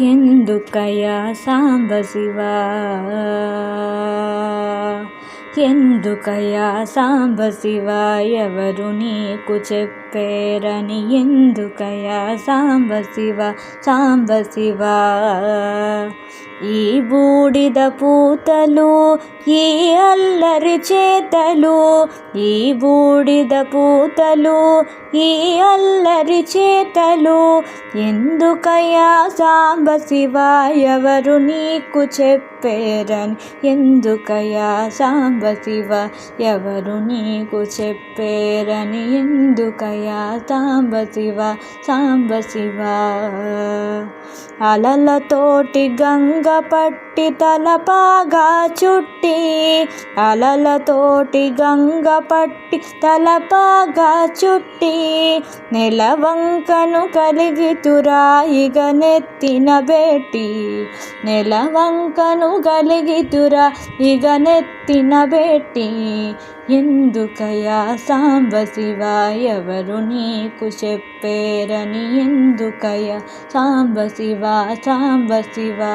ఎందుకయా సాంబ శివ? ఎందుకయా సాంబ శివ? ఎవరు నీకు చెప్పేరని ఎందుకయా సాంబ శివ? సాంబ శివ? ఈ బూడిద పూతలు ఈ అల్లరి చేతలు ఈ బూడిద పూతలు ఈ అల్లరి చేతలు. ఎందుకయ్యా సాంబ శివ ఎవరు నీకు చెప్పేరని? ఎందుకయ్యా సాంబ శివ ఎవరు నీకు చెప్పేరని? ఎందుకయ్యా సాంబ శివ సాంబ శివ? అలలతోటి గంగ పట్టి తలపాగా చుట్టి అలలతోటి గంగ పట్టి తలపాగా చుట్టి నెలవంకను కలిగి తురాయిగ నెత్తిన బేటి నెలవంకను కలిగి తురా ఇగ నెత్తిన బేటి ఎందుకయా సాంబ శివ ఎవరు నీకు చెప్పేరని? ఎందుకయా సాంబ శివ సాంబ శివా?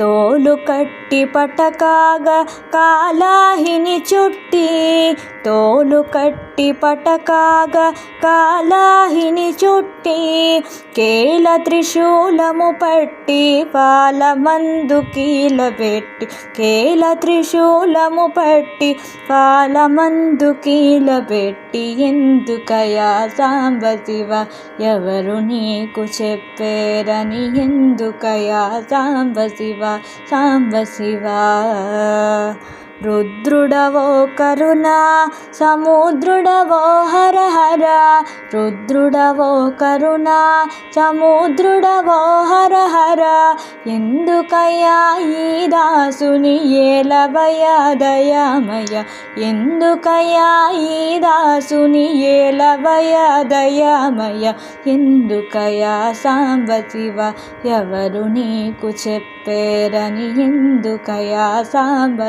తోలు కట్టి పటకాగా కాలాహిని చుట్టి తోలు కట్టి పటకాగా కాలాహిని చుట్టి కేల త్రిశూలము పట్టి పాలమందు కీల పెట్టి కేల త్రిశూలము పట్టి పాలమందు కీల పెట్టి ఎందుకయా సాంబశివ? ఎవరు నీకు చెప్పేరని ఎందుకయా సాంబశివ? శివ సాంబ శివ రుద్రుడవో కరుణ సముద్రుడవో హర హర రుద్రుడవో కరుణ సముద్రుడవో హర హర ఎందుకయ్యా ఈ దాసుని ఏలవయ దయామయ ఎందుకయ్యా ఈ దాసుని ఏలవయ దయామయ ఎందుకయ్యా సాంబ శివ ఎవరు నీకు చెప్పేరని? ఎందుకయ్యా సాంబ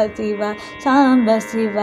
శివ సాంబ శివ